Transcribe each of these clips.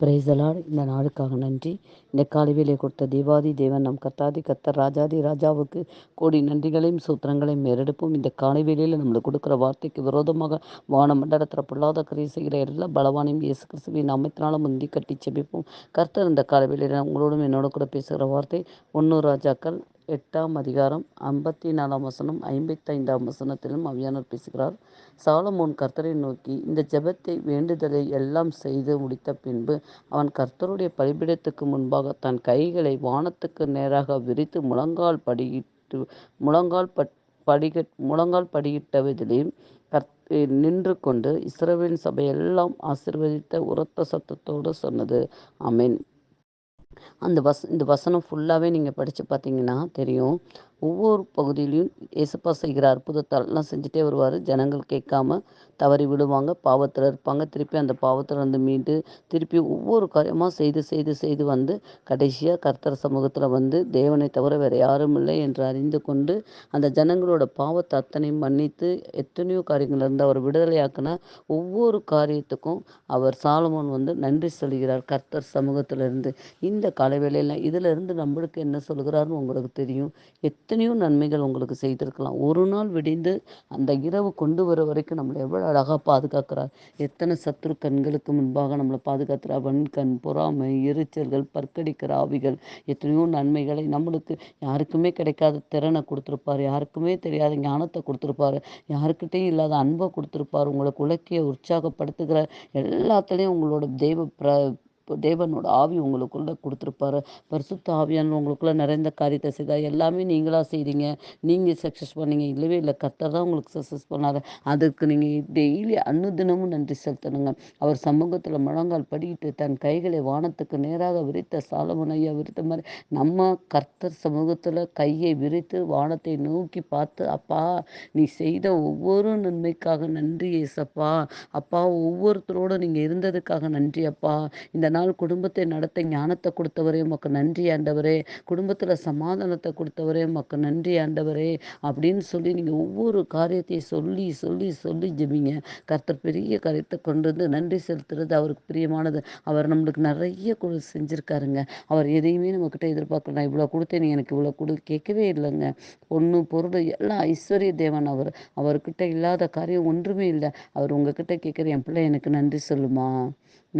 பிரேசலால் இந்த நாளுக்காக நன்றி. இந்த காலைவேலை கொடுத்த தேவாதி தேவன் நம் கத்தாதி கத்தர் ராஜாதி ராஜாவுக்கு கோடி நன்றிகளையும் சூத்திரங்களையும் மேறெடுப்போம் இந்த காலைவேலையில் நம்மளுக்கு கொடுக்குற வார்த்தைக்கு விரோதமாக வான மண்டலத்தில் பொல்லாத கரை செய்கிற எல்லா பலவானையும் இயேசு கிறிஸ்துவின் அமைத்தினாலும் முந்தி கட்டி செபிப்போம். கர்த்தர் இந்த காலைவேலையில் உங்களோடும் என்னோட கூட பேசுகிற வார்த்தை ஒன்று ராஜாக்கள் எட்டாம் அதிகாரம் ஐம்பத்தி நாலாம் வசனம் ஐம்பத்தைந்தாம் வசனத்திலும் அவியானவர் பேசுகிறார். சாலமோன் கர்த்தரை நோக்கி இந்த ஜெபத்தை வேண்டுதலை எல்லாம் செய்து முடித்த பின்பு அவன் கர்த்தருடைய பலிபீடத்துக்கு முன்பாக தன் கைகளை வானத்துக்கு நேராக விரித்து முழங்கால் படியிட்டு முழங்கால் பட் படிக முழங்கால் படியிட்டவதிலேயும் கர்த் நின்று கொண்டு இஸ்ரோவின் சபையெல்லாம் ஆசிர்வதித்த உரத்த சத்தத்தோடு சொன்னது. அமேன் அந்த வச இந்த வசனம் ஃபுல்லாகவே நீங்கள் படித்து பார்த்தீங்கன்னா தெரியும். ஒவ்வொரு பகுதியிலையும் ஏசப்பா செய்கிற அற்புதத்தாலாம் செஞ்சுட்டே வருவார். ஜனங்கள் கேட்காம தவறி விடுவாங்க. பாவத்தில் இருப்பாங்க. திருப்பி அந்த பாவத்தில் இருந்து மீண்டு திருப்பி ஒவ்வொரு காரியமாக செய்து செய்து செய்து வந்து கடைசியாக கர்த்தர் சமூகத்தில் வந்து தேவனை தவிர வேறு யாரும் இல்லை என்று அறிந்து கொண்டு அந்த ஜனங்களோட பாவத்தை அத்தனையும் மன்னித்து எத்தனையோ காரியங்கள் இருந்து அவர் விடுதலையாக்கின ஒவ்வொரு காரியத்துக்கும் அவர் சாலமோன் வந்து நன்றி சொல்கிறார் கர்த்தர் சமூகத்திலிருந்து. இந்த காலவேளையில் இதிலிருந்து நம்மளுக்கு என்ன சொல்கிறார்னு உங்களுக்கு தெரியும். எத் எத்தனையோ நன்மைகள் உங்களுக்கு செய்திருக்கலாம். ஒரு நாள் விடிந்து அந்த இரவு கொண்டு வர வரைக்கும் நம்மளை எவ்வளோ அழகாக பாதுகாக்கிறார். எத்தனை சத்துரு கண்களுக்கு முன்பாக நம்மளை பாதுகாக்கிறார். வன்கண் பொறாமை எரிச்சல்கள் பற்கடிக்கிற ஆவிகள் எத்தனையோ நன்மைகளை நம்மளுக்கு யாருக்குமே கிடைக்காத திறனை கொடுத்துருப்பார். யாருக்குமே தெரியாத ஞானத்தை கொடுத்துருப்பாரு. யாருக்கிட்டையும் இல்லாத அன்பை கொடுத்துருப்பார். உங்களை குலக்கிய உற்சாகப்படுத்துகிற எல்லாத்துலேயும் உங்களோட தெய்வ பிர இப்போ தேவனோட ஆவி உங்களுக்குள்ளே கொடுத்துருப்பாரு. பரிசுத்த ஆவியான உங்களுக்குள்ளே நிறைந்த காரியத்தை செய்தால் எல்லாமே நீங்களாக செய்கிறீங்க நீங்கள் சக்ஸஸ் பண்ணீங்க. இல்லவே இல்லை. கர்த்தர் தான் உங்களுக்கு சக்ஸஸ் பண்ணார். அதுக்கு நீங்கள் டெய்லி அன்னுதினமும் நன்றி செலுத்தணுங்க. அவர் சமூகத்தில் முழங்கால் படிக்கிட்டு தன் கைகளை வானத்துக்கு நேராக விரித்த சாலமன் ஐயா விரித்த மாதிரி நம்ம கர்த்தர் சமூகத்தில் கையை விரித்து வானத்தை நோக்கி பார்த்து அப்பா நீ செய்த ஒவ்வொரு நன்மைக்காக நன்றி ஏசப்பா. அப்பா ஒவ்வொருத்தரோடு நீங்கள் இருந்ததுக்காக நன்றி அப்பா. இந்த நாள் குடும்பத்தை நடத்த ஞானத்தை கொடுத்தவரே உமக்கு நன்றி ஆண்டவரே. குடும்பத்தில் சமாதானத்தை கொடுத்தவரே உமக்கு நன்றி ஆண்டவரே அப்படின்னு சொல்லி நீங்கள் ஒவ்வொரு காரியத்தையும் சொல்லி சொல்லி சொல்லி ஜெபிங்க. கர்த்தர் பெரிய காரியத்தை கொண்டு வந்து நன்றி செலுத்துறது அவருக்கு பிரியமானது. அவர் நம்மளுக்கு நிறைய கொடு செஞ்சுருக்காருங்க. அவர் எதையுமே நம்மக்கிட்ட எதிர்பார்க்கல. நான் இவ்வளோ கொடுத்தேன் நீ எனக்கு இவ்வளோ கொடு கேட்கவே இல்லைங்க. பொண்ணு பொருள் எல்லாம் ஐஸ்வர்ய தேவன் அவர். அவர்கிட்ட இல்லாத காரியம் ஒன்றுமே இல்லை. அவர் உங்ககிட்ட கேட்குற என் பிள்ளை எனக்கு நன்றி சொல்லுமா?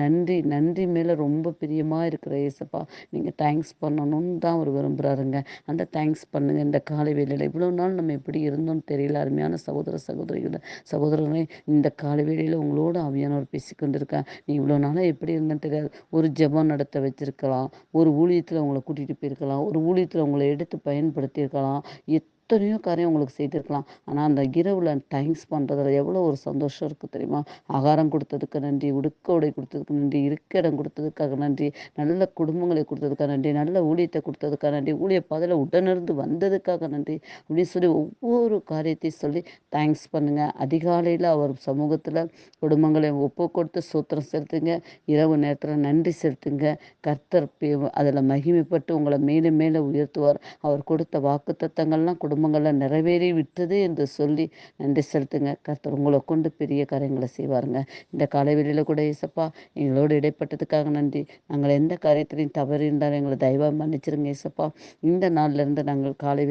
நன்றி நன்றி மேலே ரொம்ப பிரியமாக இருக்கிற ஏசப்பா நீங்கள் தேங்க்ஸ் பண்ணணும்னு தான் அவர் விரும்புகிறாருங்க அந்த தேங்க்ஸ் பண்ணுங்க. இந்த காலை வேலையில் இவ்வளோ நாள் நம்ம எப்படி இருந்தோம்னு தெரியல. அருமையான சகோதர சகோதரிகளை சகோதரனே இந்த காலை வேலையில் உங்களோட அவியானவர் பேசிக்கொண்டு இருக்கேன் நீ இவ்வளோ நாளாக எப்படி இருந்தேன்னு தெரியாது. ஒரு ஜெபம் நடத்த வச்சிருக்கலாம். ஒரு ஊழியத்தில் உங்களை கூட்டிகிட்டு போயிருக்கலாம். ஒரு ஊழியத்தில் உங்களை எடுத்து பயன்படுத்தியிருக்கலாம். எத் எத்தனையோ காரியம் உங்களுக்கு செய்திருக்கலாம். ஆனால் அந்த இரவில் தேங்க்ஸ் பண்ணுறதுல எவ்வளோ ஒரு சந்தோஷம் இருக்குது தெரியுமா? ஆகாரம் கொடுத்ததுக்கு நன்றி உடுக்க உடை கொடுத்ததுக்கு நன்றி இருக்க இடம் கொடுத்ததுக்காக நன்றி நல்ல குடும்பங்களை கொடுத்ததுக்காக நன்றி நல்ல ஊழியத்தை கொடுத்ததுக்காக நன்றி ஊழிய பாதையில் உடனிருந்து வந்ததுக்காக நன்றி அப்படின்னு சொல்லி ஒவ்வொரு காரியத்தையும் சொல்லி தேங்க்ஸ் பண்ணுங்கள் அதிகாலையில் அவர் சமூகத்தில் குடும்பங்களை ஒப்பு கொடுத்து சூத்திரம் செலுத்துங்க. இரவு நேரத்தில் நன்றி செலுத்துங்க. கர்த்தர் அதில் மகிமைப்பட்டு உங்களை மேலே மேலே உயர்த்துவார். அவர் கொடுத்த வாக்கு தத்தங்கள்லாம் குடும்பங்களில் நிறைவேறி விட்டது என்று சொல்லி நன்றி செலுத்துங்க. கர்த்தர் உங்களை கொண்டு பெரிய காரியங்களை செய்வாருங்க. இந்த காலைவெளியில் கூட ஏசப்பா எங்களோடு இடைப்பட்டதுக்காக நன்றி. நாங்கள் எந்த காரியத்திலையும் தவறு இருந்தாலும் எங்களை தயவாக மன்னிச்சிருங்க ஏசப்பா. இந்த நாள்லேருந்து நாங்கள் காலை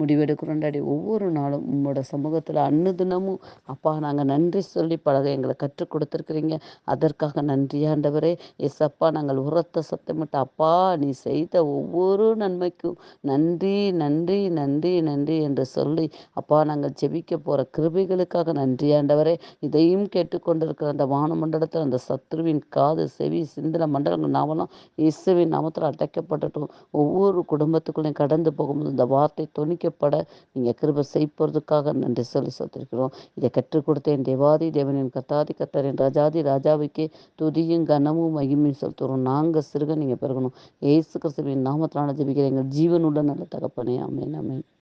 முடிவெடுக்கிறோண்டாடி ஒவ்வொரு நாளும் உங்களோட சமூகத்தில் அன்னுதினமும் அப்பா நாங்கள் நன்றி சொல்லி பழக எங்களை கற்றுக் கொடுத்துருக்குறீங்க. அதற்காக நன்றியாண்டவரே ஏசப்பா நாங்கள் உரத்த சத்தமிட்டு அப்பா நீ செய்த ஒவ்வொரு நன்மைக்கும் நன்றி நன்றி நன்றி நன்றி நன்றி என்று சொல்லி அப்பா நாங்கள் ஜெபிக்க போகிற கிருபைகளுக்காக நன்றி ஆண்டவரே. இதையும் கேட்டுக்கொண்டிருக்கிற அந்த வான மண்டலத்தில் அந்த சத்ருவின் காது செவி சிந்தன மண்டலங்கள் நாமெல்லாம் இயேசுவின் நாமத்தில் அடைக்கப்பட்டுட்டோம் ஒவ்வொரு குடும்பத்துக்குள்ளேயும் கடந்து போகும்போது இந்த வார்த்தை துணிக்கப்பட நீங்கள் கிருபை செய்ப்பதுக்காக நன்றி சொல்லி சொல்லியிருக்கிறோம் இதை கற்றுக் கொடுத்தேன் தேவாதி தேவனின் கத்தாதி கத்தரின் ராஜாதி ராஜாவுக்கே துதியும் கனமும் மகிமையும் செலுத்துகிறோம். நாங்கள் சிறுக நீங்கள் பெருகணும். ஏசு கிறிஸ்துவின் நாமத்தினால ஜெபிக்கிற எங்கள் ஜீவனுள்ள நல்ல தகப்பனே. அமேன் அமேன்